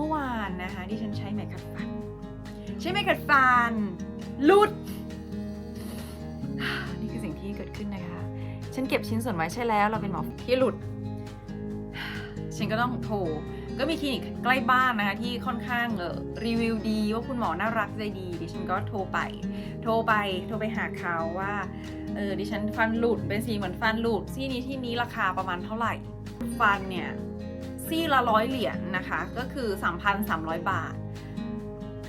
มื่อวานนะคะที่ฉันใช้ไหมขัดฟัน ใช้ไหมขัดฟันลุด นี่คือสิ่งที่เกิดขึ้นนะคะ ฉันเก็บชิ้นส่วนไว้ใช่แล้ว เราเป็นหมอที่หลุด ฉันก็ต้องโทรก็มีคลินิกใกล้บ้านนะคะที่ค่อนข้างเออรีวิวดีว่าคุณหมอน่ารักใจดี ดิฉันก็โทรไป โทรไปโทรไปหาเขาว่าเออดิฉันฟันหลุดเป็นสีเหมือนฟันหลุดซี่นี้ที่นี้ราคาประมาณเท่าไหร่ ฟันเนี่ย ซี่ละร้อยเหรียญนะคะ ก็คือ 3,300 บาท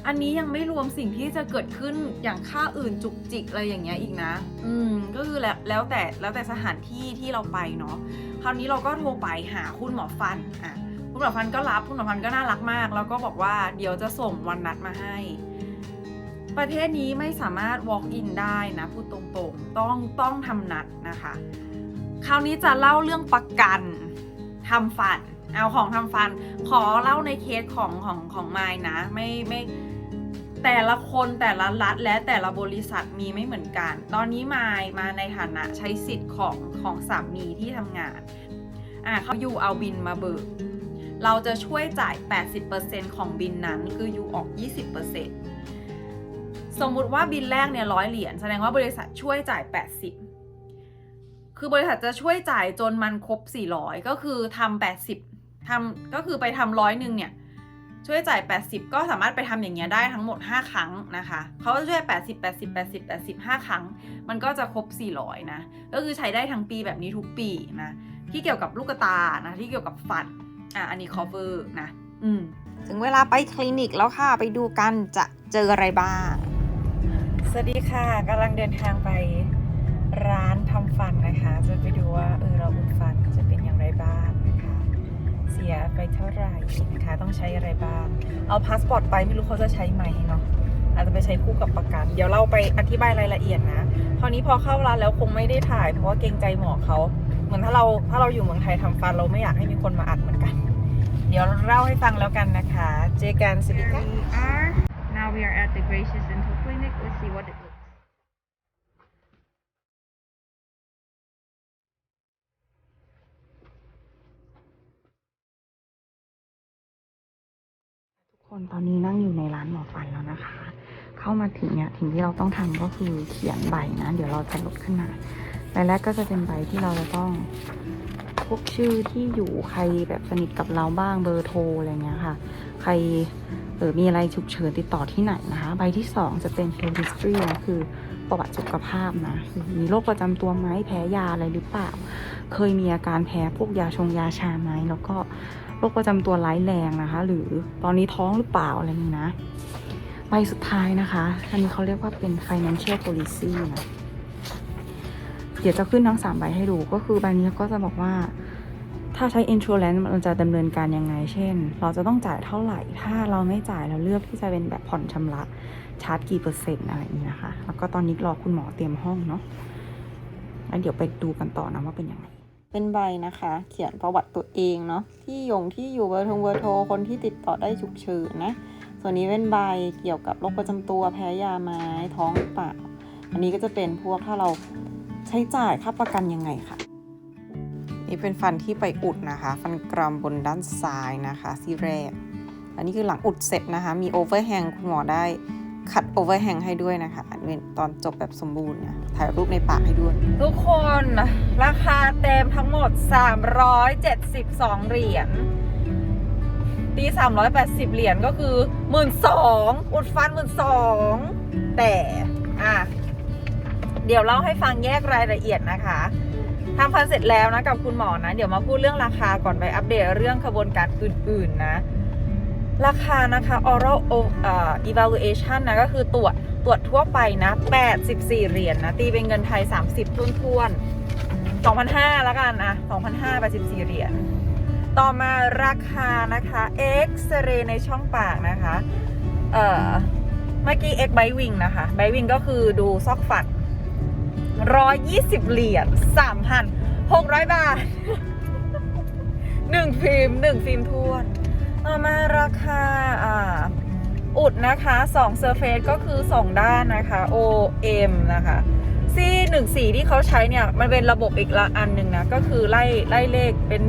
อันนี้ยังไม่รวมสิ่งที่จะเกิดขึ้นอย่างค่าอื่นจุกจิกอะไรอย่างเงี้ยอีกนะ อืมก็คือแล้วแล้วแต่แล้วแต่สถานที่ที่เราไปเนาะคราวนี้เราก็โทรไปหาคุณหมอฟันอะคุณหมอฟันก็รับคุณหมอฟันก็น่ารักมาก แล้วก็บอกว่าเดี๋ยวจะส่งวันนัดมาให้ ประเทศนี้ไม่สามารถ walk in ได้นะพูดตรงๆต้องต้องทำนัดนะคะ คราวนี้จะเล่าเรื่องประกันทำฟัน เอาของทำฟัน ขอเล่าในเคสของของของไมายนะ ไม่ไม่แต่ละคนแต่ละรัฐและแต่ละบริษัทมีไม่เหมือนกัน ตอนนี้ไมายมาในฐานะใช้สิทธิ์ของของสามีที่ทำงานอ่าเขาอยู่เอาบินมาเบิกเราจะช่วยจ่าย 80%ของบินนั้นคืออยู่ออก 20%สมมุติว่าบินแรกเนี่ยร้อยเหรียญแสดงว่าบริษัทช่วยจ่าย 80 คือบริษัทจะช่วยจ่ายจนมันครบ 400 ก็คือทำ80 ทำก็คือไปทำร้อยหนึ่งเนี่ยช่วยจ่าย 80 ก็สามารถไปทำอย่างเงี้ยได้ทั้งหมด 5 ครั้งนะคะเขาจะช่วย 80 80 80 80 5 ครั้ง มันก็จะครบ 400 นะ ก็คือใช้ได้ทั้งปีแบบนี้ทุกปีนะ ที่เกี่ยวกับลูกตา นะ ที่เกี่ยวกับฟัน อะ อันนี้ cover นะ อืม ถึงเวลาไปคลินิกแล้วค่ะ ไปดูกันจะเจออะไรบ้าง สวัสดีค่ะกำลังเดินทางไปร้านทำฟันนะคะ จะไปดูว่าเออเราอุดฟันจะเป็นอย่างไรบ้าง นะคะเสียไปเท่าไหร่นะคะต้องใช้อะไรบ้าง เอาพาสปอร์ตไปไม่รู้เขาจะใช้ไหมเนาะอาจจะไปใช้คู่กับประกัน เดี๋ยวเราไปอธิบายรายละเอียดนะคราวนี้พอเข้าร้านแล้วคงไม่ได้ถ่ายเพราะว่าเกรงใจหมอเขาเหมือนถ้าเราถ้าเราอยู่เมืองไทยทำฟันเราไม่อยากให้มีคนมาอัดเหมือนกัน เดี๋ยวเล่าให้ฟังแล้วกันนะคะ เจอกันสวัสดีค่ะ now we are at the Gracious คนตอนนี้นั่งอยู่ในร้านหมอฟันแล้วนะคะ เข้ามาถึงเนี่ยสิ่งที่เราต้องทำก็คือเขียนใบนะ เดี๋ยวเราจะลดขึ้นมาใบแรกก็จะเป็นใบที่เราจะต้องพวกชื่อที่อยู่ใครแบบสนิทกับเราบ้างเบอร์โทรอะไรเงี้ยค่ะ ใครเออมีอะไรฉุกเฉินติดต่อที่ไหนนะคะ ใบที่สองจะเป็น history นะคือ ประวัติสุขภาพนะ มีโรคประจำตัวไหมแพ้ยาอะไรหรือเปล่า เคยมีอาการแพ้พวกยาชงยาชาไหมแล้วก็โรคประจำตัวร้ายแรงนะคะ หรือตอนนี้ท้องหรือเปล่าอะไรนี้นะใบสุดท้ายนะคะ อันนี้เขาเรียกว่าเป็น financial policy นะเดี๋ยวจะขึ้นทั้งสามใบให้ดู ก็คือใบนี้ก็จะบอกว่าถ้าใช้ insurance มันจะดำเนินการยังไง เช่น เราจะต้องจ่ายเท่าไหร่ ถ้าเราไม่จ่ายเราเลือกที่จะเป็นแบบผ่อนชำระ ชาร์จกี่เปอร์เซ็นต์อะไรอย่างนี้นะคะ แล้วก็ตอนนี้รอคุณหมอเตรียมห้องเนาะแล้วเดี๋ยวไปดูกันต่อนะว่าเป็นยังไง เป็นใบนะคะ เขียนประวัติตัวเองเนาะ ที่ยงที่อยู่เบอร์โทรเบอร์โทร คนที่ติดต่อได้ฉุกเฉินนะ ส่วนนี้เป็นใบเกี่ยวกับโรคประจำตัว แพ้ยาไหม้ ท้องหรือเปล่า อันนี้ก็จะเป็นพวกถ้าเราใช้จ่ายค่าประกันยังไงค่ะนี่เป็นฟันที่ไปอุดนะคะ ฟันกรามบนด้านซ้ายนะคะซี่แรก อันนี้คือหลังอุดเสร็จนะคะ มีโอเวอร์แฮงคุณหมอได้ ขัดโอเวอร์แฮงให้ด้วยนะคะนี่ตอนจบแบบสมบูรณ์นะถ่ายรูปในปากให้ด้วย ทุกคนราคาเต็มทั้งหมด 372 เหรียญตี380 เหรียญก็คือ 1 2ื่นอุดฟัน 1 2ื่นแต่อะเดี๋ยวเล่าให้ฟังแยกรายละเอียดนะคะทำฟันเสร็จแล้วนะกับคุณหมอนะ เดี๋ยวมาพูดเรื่องราคาก่อนไปอัปเดตเรื่องขบวนการอื่น ๆ นะ ราคานะคะ oral o- เอ่อ evaluation นะก็คือตรวจตรวจทั่วไปนะ 84 เหรียญนะตีเป็นเงินไทย 30ทุนทวน2,500แล้วกันนะ2,500 84 เหรียญ ต่อมาราคานะคะ X ray ในช่องปากนะคะ เอ่อ เมื่อกี้ X bite wing นะคะ bite wing ก็คือดูซอกฟัน120 เหรียญ 3,600 บาทหนึ่งฟิล์มหนึ่งฟิล์มทวน ต่อมาราคาอ่าอุดนะคะ2เซอร์เฟซก็คือ 2 ด้านนะคะ OM นะคะซี่หนึ่งสีที่เขาใช้เนี่ย มันเป็นระบบอีกละอันหนึ่งนะ ก็คือไล่ไล่เลขเป็น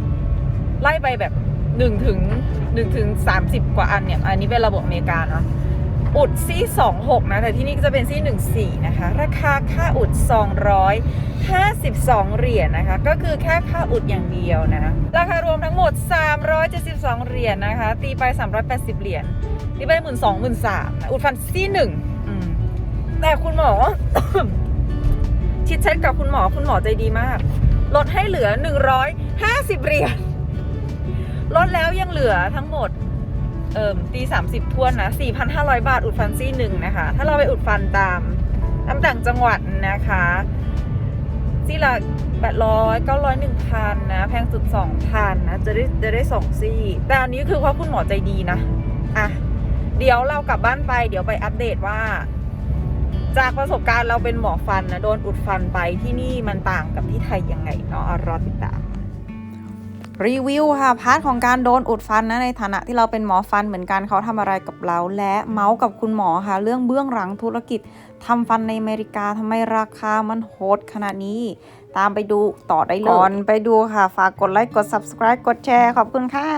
1ไล่ไปแบบ1ถึง1ถึง30กว่าอันเนี่ย อันนี้เป็นระบบอเมริกาเนาะ อุดซี่ 26 นะ แต่ที่นี่ก็จะเป็นซี่ 14 นะคะ ราคาค่าอุด 252 เหรียญนะคะ ก็คือแค่ค่าอุดอย่างเดียวนะ ราคารวมทั้งหมด 372 เหรียญนะคะ ตีไป 380 เหรียญ ตีไป 1 2 0 0 0 0 3นะอุดฟันซี่หนึ่งอืมแต่คุณหมอ ชิดเช็ดกับคุณหมอ คุณหมอใจดีมาก ลดให้เหลือ 150 เหรียญ ลดแล้วยังเหลือทั้งหมด เอ่มตี30ทวนนะ4,500บาทอุดฟันซี่หนึ่งนะคะ ถ้าเราไปอุดฟันตามตามต่างจังหวัดนะคะซี่ละ800 900 1,000นะแพงสุด2,000นนะจะได้จะได้สองซี่ แต่อันนี้คือเพราะคุณหมอใจดีนะอะเดี๋ยวเรากลับบ้านไป เดี๋ยวไปอัปเดตว่า จากประสบการณ์เราเป็นหมอฟันนะโดนอุดฟันไปที่นี่มันต่างกับที่ไทยยังไงเนาะรอติดตาม รีวิวค่ะพาร์ทของการโดนอุดฟันนะในฐานะที่เราเป็นหมอฟันเหมือนกันเขาทำอะไรกับเรา และเมาส์กับคุณหมอค่ะ เรื่องเบื้องหลังธุรกิจทำฟันในอเมริกาทำไมราคามันโหดขนาดนี้ ตามไปดูต่อได้เลยก่อนไปดูค่ะ ฝากกดไลค์กด subscribe กดแชร์ขอบคุณค่ะ